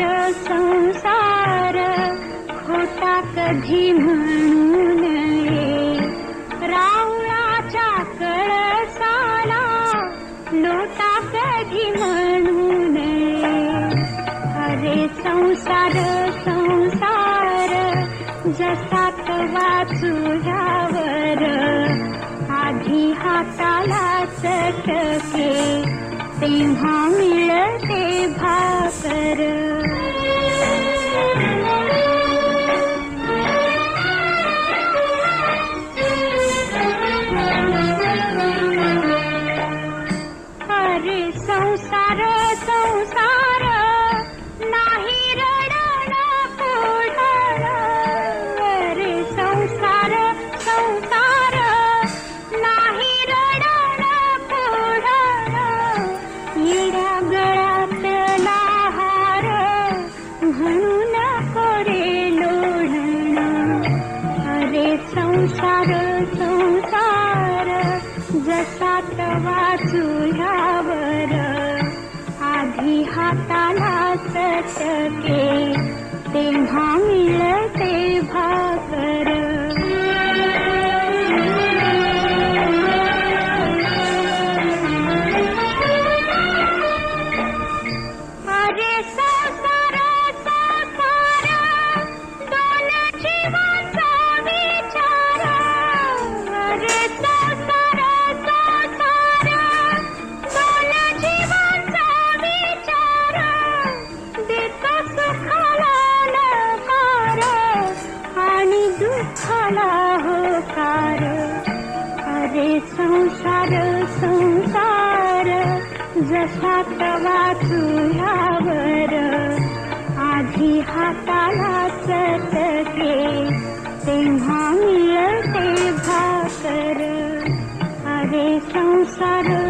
संसार संसार खोटा कधी म्हणू नये. रावळाच्या कळसाला लोटा कधी म्हणू नये. अरे संसार संसार जसा तवा आधी हाताला चटके तेव्हा मिळते भाकर संसार संसार जसा तवा चुल्यावर आधी हाताला चटके तेव्हा मिळते भाकर. सार संसार जसा तवा तुझ्यावर. आधी हाताला चटके तेव्हा मिळते भाकर. अरे संसार